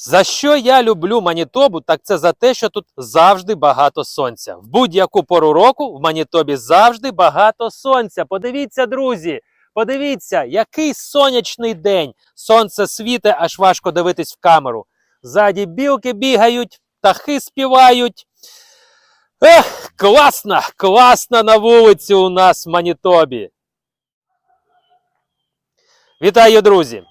За що я люблю Манітобу, так це за те, що тут завжди багато сонця. В будь-яку пору року в Манітобі завжди багато сонця. Подивіться, друзі, подивіться, який сонячний день. Сонце світе, аж важко дивитись в камеру. Ззаді білки бігають, птахи співають. Ех, класно, класно на вулиці у нас в Манітобі. Вітаю, друзі!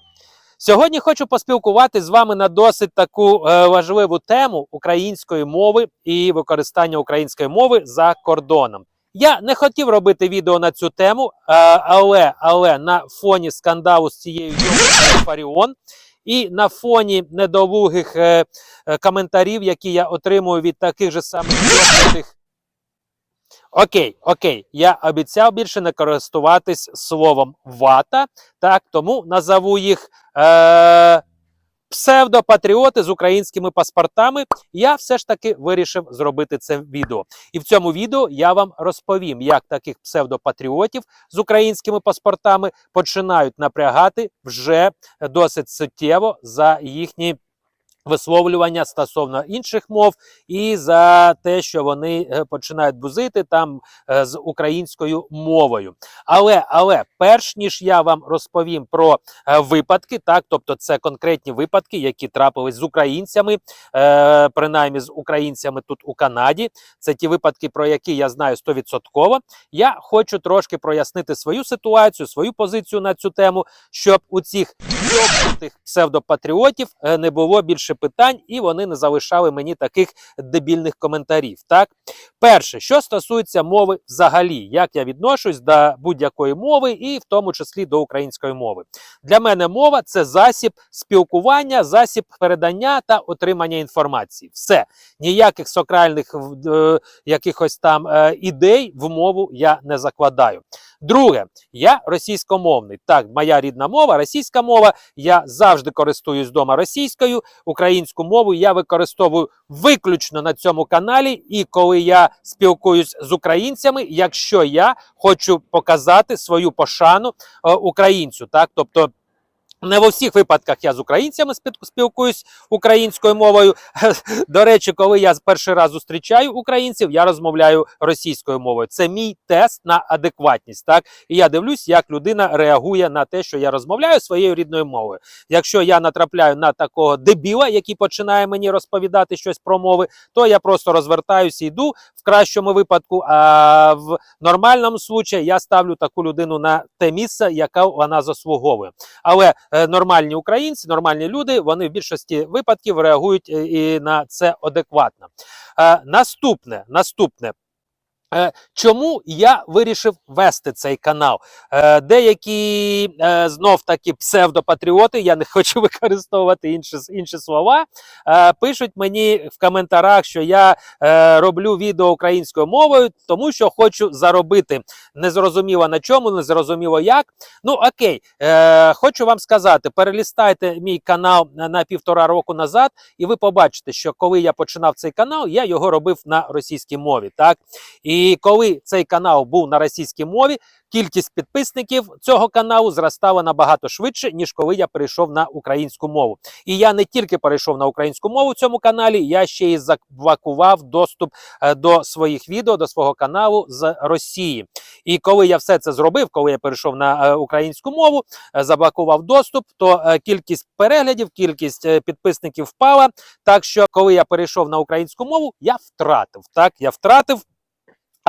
Сьогодні хочу поспілкувати з вами на досить таку е, важливу тему української мови і використання української мови за кордоном. Я не хотів робити відео на цю тему, е, але, але на фоні скандалу з цією Фаріон і на фоні недолугих е, коментарів, які я отримую від таких же самих Окей, окей, я обіцяв більше не користуватись словом вата, так, тому назову їх е- псевдопатріоти з українськими паспортами. Я все ж таки вирішив зробити це відео. І в цьому відео я вам розповім, як таких псевдопатріотів з українськими паспортами починають напрягати вже досить суттєво за їхні. Висловлювання стосовно інших мов і за те, що вони е, починають бузити там е, з українською мовою. Але але перш ніж я вам розповім про е, випадки, так тобто це конкретні випадки, які трапились з українцями, е, принаймні з українцями тут у Канаді. Це ті випадки, про які я знаю 100%. Я хочу трошки прояснити свою ситуацію, свою позицію на цю тему, щоб у цих псевдопатріотів не було більше питань, і вони не залишали мені таких дебільних коментарів. Так, перше, що стосується мови взагалі, як я відношусь до будь-якої мови, і в тому числі до української мови. Для мене мова це засіб спілкування, засіб передання та отримання інформації. Все ніяких сакральних е, якихось там е, ідей в мову я не закладаю. Друге, я російськомовний. Так, моя рідна мова, російська мова. Я завжди користуюсь вдома російською. Українську мову я використовую виключно на цьому каналі. І коли я спілкуюсь з українцями, якщо я хочу показати свою пошану е, українцю, так тобто. Не в усіх випадках я з українцями спіл- спілкуюсь українською мовою. До речі, коли я перший раз зустрічаю українців, я розмовляю російською мовою. Це мій тест на адекватність. Так і я дивлюсь, як людина реагує на те, що я розмовляю своєю рідною мовою. Якщо я натрапляю на такого дебіла, який починає мені розповідати щось про мови, то я просто розвертаюся і йду кращому випадку. А в нормальному случаї я ставлю таку людину на те місце, яке вона заслуговує. Але е, нормальні українці, нормальні люди, вони в більшості випадків реагують е, і на це адекватно. Е, наступне, наступне. Е, Чому я вирішив вести цей канал? Е, Деякі е, знов таки псевдопатріоти, я не хочу використовувати інші, інші слова. Пишуть мені в коментарях, що я роблю відео українською мовою, тому що хочу заробити. Незрозуміло на чому, незрозуміло як. Ну окей, хочу вам сказати: перелістайте мій канал на, на півтора року назад, і ви побачите, що коли я починав цей канал, я його робив на російській мові. Так і коли цей канал був на російській мові, кількість підписників цього каналу зростала набагато швидше, ніж коли я перейшов на українську мову. І я не тільки перейшов на українську мову в цьому каналі, я ще й заблокував доступ е, до своїх відео, до свого каналу з Росії. І коли я все це зробив, коли я перейшов на е, українську мову, е, заблокував доступ, то кількість переглядів, кількість підписників впала. Так що, коли я перейшов на українську мову, я втратив. Так, я втратив.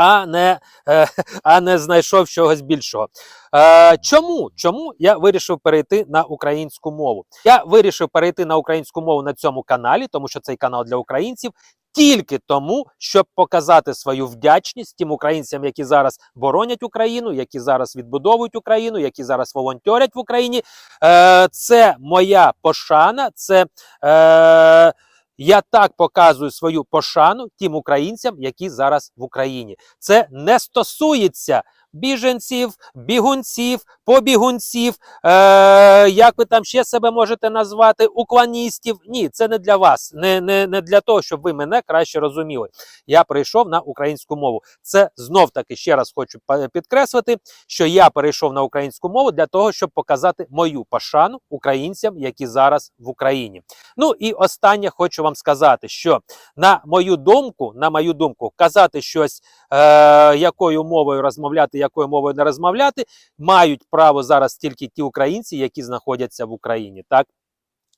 А не, е, а не знайшов чогось більшого. Е, чому? Чому я вирішив перейти на українську мову? Я вирішив перейти на українську мову на цьому каналі, тому що цей канал для українців, тільки тому, щоб показати свою вдячність тим українцям, які зараз боронять Україну, які зараз відбудовують Україну, які зараз волонтерять в Україні. Е, це моя пошана, це. Е, я так показую свою пошану тим українцям, які зараз в Україні. Це не стосується біженців, бігунців, побігунців, е, як ви там ще себе можете назвати, уклоністів. Ні, це не для вас, не, не, не для того, щоб ви мене краще розуміли. Я прийшов на українську мову. Це знов таки ще раз хочу підкреслити, що я перейшов на українську мову для того, щоб показати мою пошану українцям, які зараз в Україні. Ну і останнє хочу вам сказати, що на мою думку, на мою думку, казати щось, е, якою мовою розмовляти, якою мовою не розмовляти, мають право зараз тільки ті українці, які знаходяться в Україні. Так.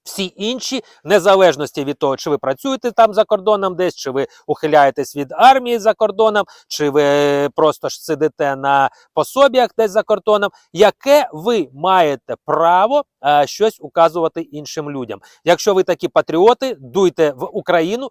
Всі інші, незалежності від того, чи ви працюєте там за кордоном десь, чи ви ухиляєтесь від армії за кордоном, чи ви просто ж сидите на пособіях десь за кордоном, яке ви маєте право е, щось указувати іншим людям. Якщо ви такі патріоти, дуйте в Україну,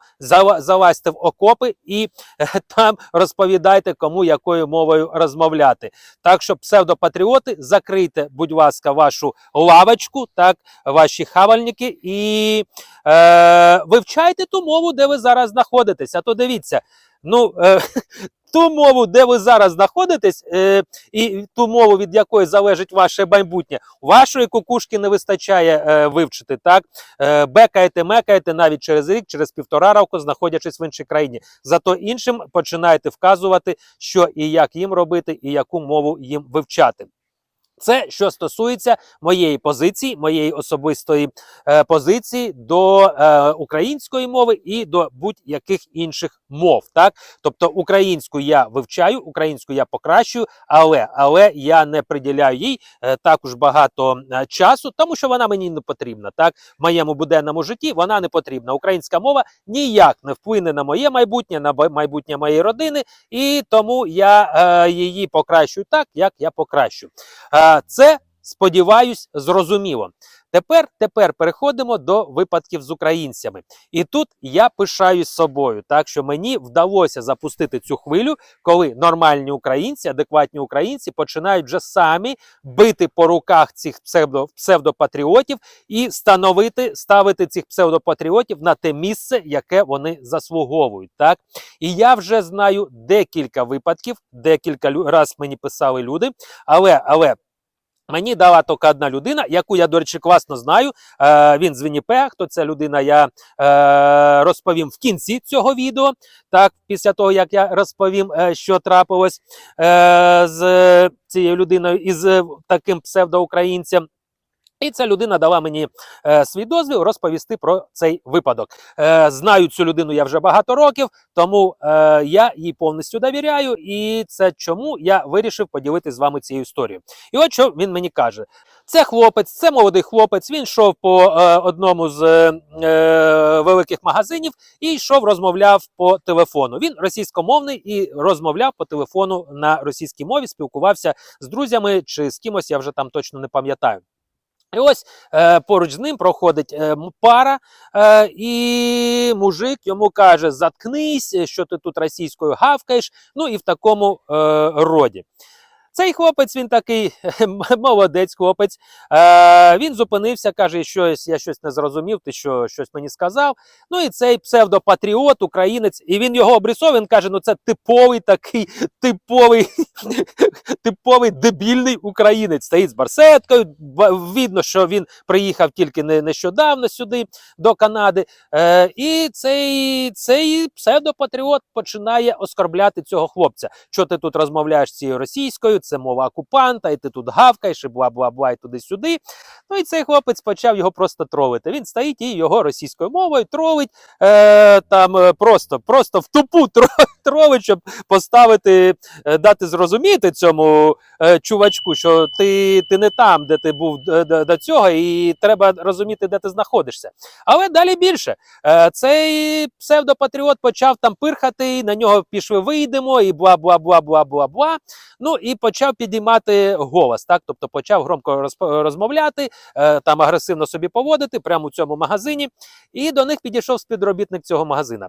залазьте в окопи і е, там розповідайте, кому якою мовою розмовляти. Так що, псевдопатріоти, закрийте, будь ласка, вашу лавочку, так, ваші хавальники, і е, вивчайте ту мову, де ви зараз знаходитесь. А то дивіться, ну. Е, Ту мову, де ви зараз знаходитесь, е, і ту мову, від якої залежить ваше майбутнє, вашої кукушки не вистачає е, вивчити. Так е, бекаєте, мекаєте навіть через рік, через півтора року, знаходячись в іншій країні. Зато іншим починаєте вказувати, що і як їм робити, і яку мову їм вивчати. Це що стосується моєї позиції, моєї особистої е, позиції до е, української мови і до будь-яких інших мов. Так, тобто українську я вивчаю, українську я покращую, але але я не приділяю їй е, також багато е, часу, тому що вона мені не потрібна. Так, в моєму буденному житті вона не потрібна. Українська мова ніяк не вплине на моє майбутнє, на майбутнє моєї родини, і тому я е, її покращую так, як я покращую. Е, Це сподіваюсь, зрозуміло. Тепер, тепер переходимо до випадків з українцями. І тут я пишаюсь собою, так що мені вдалося запустити цю хвилю, коли нормальні українці, адекватні українці починають вже самі бити по руках цих псевдо, псевдопатріотів і становити, ставити цих псевдопатріотів на те місце, яке вони заслуговують. Так і я вже знаю декілька випадків, декілька раз мені писали люди, але але. Мені дала тільки одна людина, яку я, до речі, класно знаю. Е, він з Вінніпега, хто ця людина, я е, розповім в кінці цього відео. Так, після того, як я розповім, е, що трапилось е, з цією людиною і з таким псевдоукраїнцем. І ця людина дала мені е, свій дозвіл розповісти про цей випадок. Е, знаю цю людину я вже багато років, тому е, я їй повністю довіряю, і це чому я вирішив поділитися з вами цією історією. І от що він мені каже: це хлопець, це молодий хлопець. Він йшов по е, одному з е, великих магазинів і йшов, розмовляв по телефону. Він російськомовний і розмовляв по телефону на російській мові, спілкувався з друзями чи з кимось, я вже там точно не пам'ятаю. І ось е, поруч з ним проходить е, пара, е, і мужик йому каже: Заткнись, що ти тут російською гавкаєш. Ну і в такому е, роді. Цей хлопець, він такий молодець хлопець. Е, він зупинився, каже, щось, я щось не зрозумів, ти що щось мені сказав. Ну і цей псевдопатріот, українець, і він його обрисовує, він каже: ну це типовий такий, типовий, типовий дебільний українець. Стоїть з барсеткою. Видно, що він приїхав тільки не, нещодавно сюди, до Канади. Е, і цей, цей псевдопатріот починає оскорбляти цього хлопця. Що ти тут розмовляєш цією російською, це мова окупанта, і ти тут гавкаєш, і бла-бла-бла, і туди-сюди. Ну і цей хлопець почав його просто тролити. Він стоїть і його російською мовою тролить е, там е, просто, просто в тупу тро- тролить, щоб поставити, е, дати зрозуміти цьому е, чувачку, що ти, ти не там, де ти був до, до, цього, і треба розуміти, де ти знаходишся. Але далі більше. Е, цей псевдопатріот почав там пирхати, на нього пішли вийдемо, і бла бла бла бла бла бла. Ну і почав підіймати голос, так тобто почав громко розмовляти, е, там агресивно собі поводити прямо у цьому магазині. І до них підійшов співробітник цього магазина.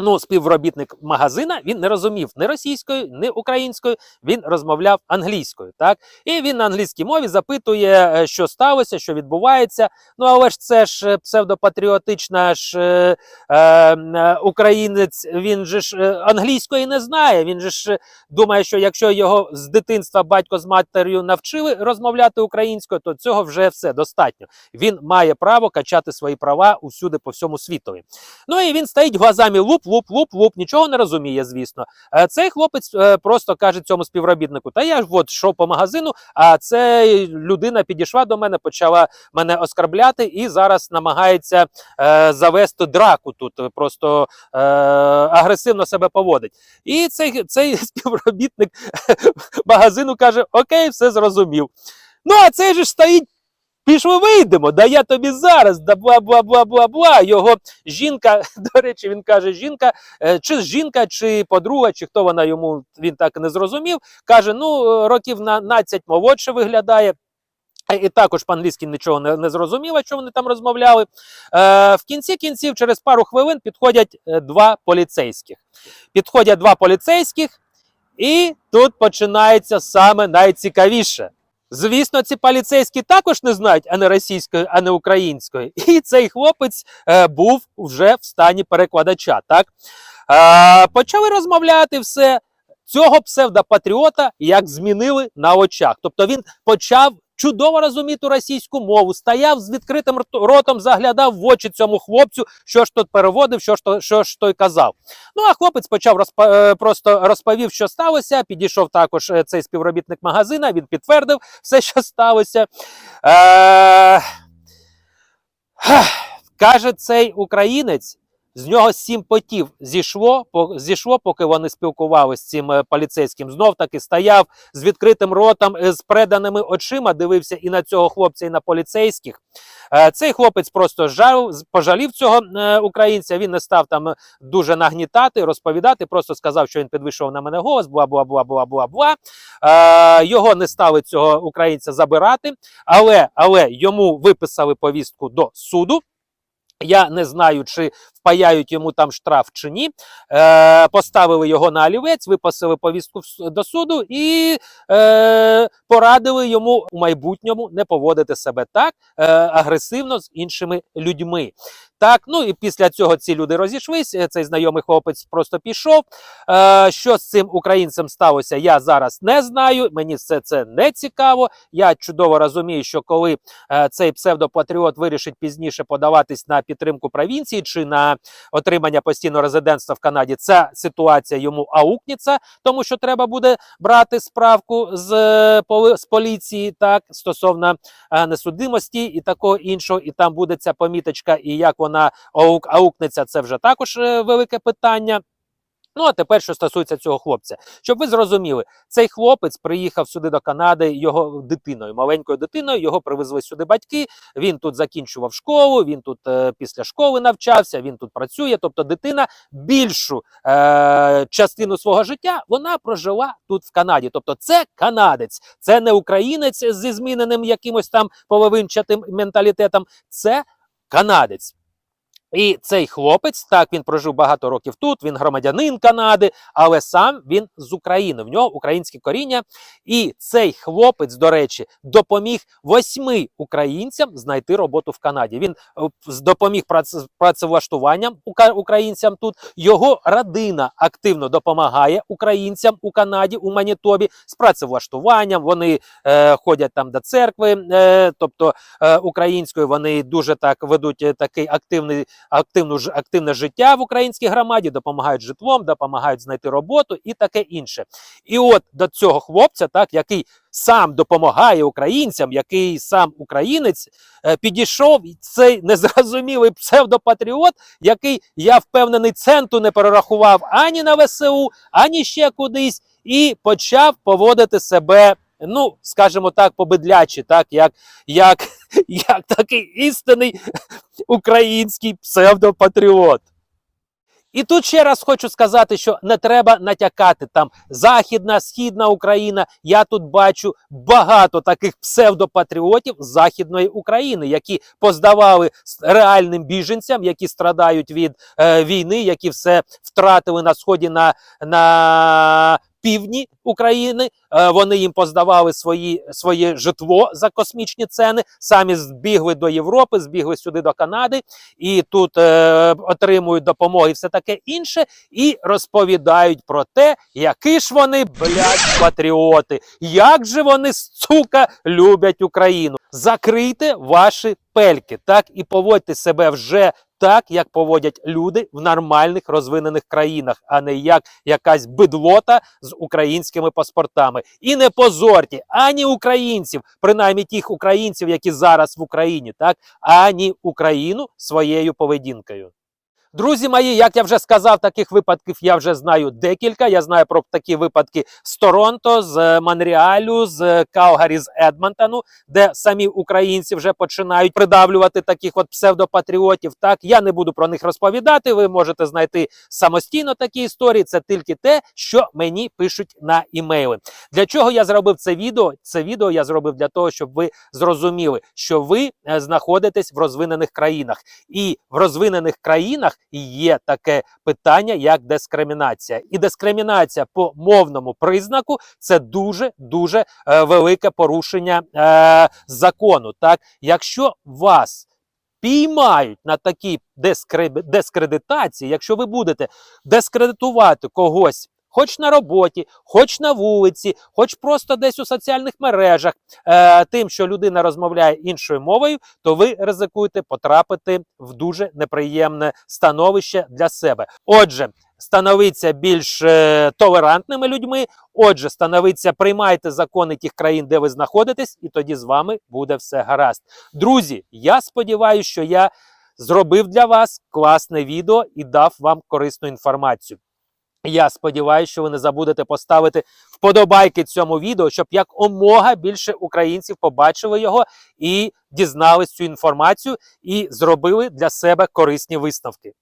Ну, співробітник магазина він не розумів ні російською, ні українською. Він розмовляв англійською. Так і він на англійській мові запитує, е, що сталося, що відбувається. Ну але ж це ж е, псевдопатріотична ж е, е, е, українець. Він же ж англійської не знає. Він же ж думає, що якщо його з дитинства батько з матер'ю навчили розмовляти українською, то цього вже все достатньо. Він має право качати свої права усюди по всьому світові. Ну і він стоїть глазами луп, луп, луп, луп, нічого не розуміє, звісно. Е, Цей хлопець е, просто каже цьому співробітнику: Та я ж от йшов по магазину, а це людина підійшла до мене, почала мене оскарбляти і зараз намагається е, завести драку тут. Просто агресивно себе поводить. І цей, цей співробітник магазину каже: Окей, все зрозумів. Ну, а цей же ж стоїть. Пішли вийдемо, да я тобі зараз, да бла бла бла бла бла. Його жінка, до речі, він каже, жінка, е, чи жінка, чи подруга, чи хто вона йому він так не зрозумів. Каже: ну, е, років на 12 молодше виглядає. І також по-англійськи нічого не, не зрозуміло, що вони там розмовляли. Е, в кінці кінців, через пару хвилин, підходять е, два поліцейських. Підходять два поліцейських, і тут починається саме найцікавіше. Звісно, ці поліцейські також не знають а не російської, а не української. І цей хлопець е, був вже в стані перекладача. Так? Е, почали розмовляти все. Цього псевдопатріота як змінили на очах. Тобто він почав чудово розуміти російську мову, стояв з відкритим ротом, заглядав в очі цьому хлопцю, що ж тут переводив, що ж, то, що ж той казав. Ну а хлопець почав розпа- е, просто розповів, що сталося. Підійшов також е, цей співробітник магазина. Він підтвердив все, що сталося. Е... Каже цей українець. З нього сім потів зійшло, по, зійшло, поки вони спілкувалися з цим е, поліцейським. Знов таки стояв з відкритим ротом, е, з преданими очима, дивився і на цього хлопця, і на поліцейських. Е, цей хлопець просто жав, пожалів цього українця. Він не став там дуже нагнітати, розповідати. Просто сказав, що він підвищував на мене голос, бла бла бла бла бла бла. Його не стали цього українця забирати, але, але йому виписали повістку до суду. Я не знаю, чи впаяють йому там штраф чи ні. Е, поставили його на олівець, виписали повістку до суду і е, порадили йому у майбутньому не поводити себе так е, агресивно з іншими людьми. Так, ну і після цього ці люди розійшлись. е, Цей знайомий хлопець просто пішов. Е, що з цим українцем сталося, я зараз не знаю. Мені все це не цікаво. Я чудово розумію, що коли е, цей псевдопатріот вирішить пізніше подаватись на підтримку провінції чи на отримання постійного резидентства в Канаді, ця ситуація йому аукнеться, тому що треба буде брати справку з, е, з поліції так стосовно е, несудимості і такого іншого, і там буде ця поміточка, і як вона аук, аукнеться, це вже також е, велике питання. Ну, а тепер, що стосується цього хлопця, щоб ви зрозуміли, цей хлопець приїхав сюди до Канади його дитиною, маленькою дитиною. Його привезли сюди батьки. Він тут закінчував школу. Він тут е, після школи навчався. Він тут працює. Тобто, дитина більшу е, частину свого життя вона прожила тут в Канаді. Тобто, це канадець, це не українець зі зміненим якимось там половинчатим менталітетом. Це канадець. І цей хлопець, так він прожив багато років тут. Він громадянин Канади, але сам він з України. В нього українське коріння. І цей хлопець, до речі, допоміг восьми українцям знайти роботу в Канаді. Він е, допоміг прац- працевлаштуванням українцям тут. Його родина активно допомагає українцям у Канаді, у Манітобі з працевлаштуванням. Вони е, ходять там до церкви, е, тобто е, українською. Вони дуже так ведуть е, такий активний активну активне життя в українській громаді, допомагають житлом, допомагають знайти роботу і таке інше. І от до цього хлопця, так який сам допомагає українцям, який сам українець, е, підійшов цей незрозумілий псевдопатріот, який я впевнений центу не перерахував ані на ВСУ, ані ще кудись, і почав поводити себе. Ну, скажімо так, побидлячі, так як, як, як такий істинний український псевдопатріот. І тут ще раз хочу сказати, що не треба натякати там Західна, Східна Україна. Я тут бачу багато таких псевдопатріотів Західної України, які поздавали реальним біженцям, які страдають від е, війни, які все втратили на сході на, на півдні України. Е, вони їм поздавали свої, своє житло за космічні ціни, самі збігли до Європи, збігли сюди до Канади. І тут е, отримують допомоги і все таке інше, і розповідають про те, які ж вони, блядь, патріоти, як же вони, сука, люблять Україну. Закрийте ваші пельки, так і поводьте себе вже так, як поводять люди в нормальних розвинених країнах, а не як якась бидлота з українськими паспортами. І не позорті ані українців, принаймні тих українців, які зараз в Україні, так ані Україну своєю поведінкою. Друзі мої, як я вже сказав, таких випадків я вже знаю декілька. Я знаю про такі випадки з Торонто, з е, Монреалю, з Калгарі, з Едмонтону, де самі українці вже починають придавлювати таких от псевдопатріотів. Так я не буду про них розповідати. Ви можете знайти самостійно такі історії. Це тільки те, що мені пишуть на імейли. Для чого я зробив це відео? Це відео я зробив для того, щоб ви зрозуміли, що ви е, знаходитесь в розвинених країнах, і в розвинених країнах є таке питання, як дискримінація. І дискримінація по мовному признаку це дуже дуже е, велике порушення е, закону. Так, якщо вас піймають на такій дискре- дискредитації, якщо ви будете дискредитувати когось. Хоч на роботі, хоч на вулиці, хоч просто десь у соціальних мережах, е, тим, що людина розмовляє іншою мовою, то ви ризикуєте потрапити в дуже неприємне становище для себе. Отже, становіться більш е, толерантними людьми. Отже, становіться, приймайте закони тих країн, де ви знаходитесь, і тоді з вами буде все гаразд. Друзі, я сподіваюся, що я зробив для вас класне відео і дав вам корисну інформацію. Я сподіваюся, що ви не забудете поставити вподобайки цьому відео, щоб якомога більше українців побачили його і дізнались цю інформацію і зробили для себе корисні висновки.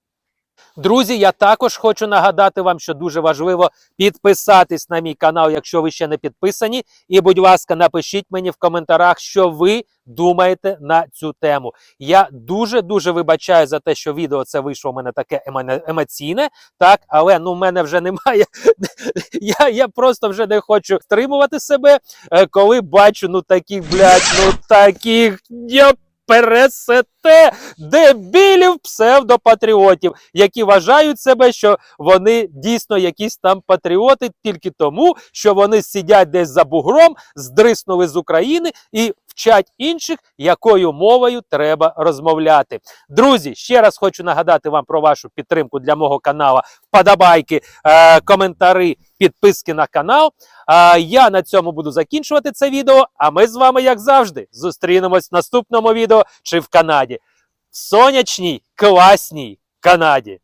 Друзі, я також хочу нагадати вам, що дуже важливо підписатись на мій канал, якщо ви ще не підписані. І, будь ласка, напишіть мені в коментарях, що ви думаєте на цю тему. Я дуже дуже вибачаю за те, що відео це вийшло у мене таке емоційне, так, але ну в мене вже немає. Я, я просто вже не хочу стримувати себе, е, коли бачу ну таких, блядь, ну таких. Я пересете дебілів псевдопатріотів, які вважають себе, що вони дійсно якісь там патріоти тільки тому, що вони сидять десь за бугром, здриснули з України і вчать інших, якою мовою треба розмовляти. Друзі, ще раз хочу нагадати вам про вашу підтримку для мого каналу. Вподобайки, е, коментарі, підписки на канал. А я на цьому буду закінчувати це відео. А ми з вами, як завжди, зустрінемось в наступному відео чи в Канаді. Сонячній, класній Канаді.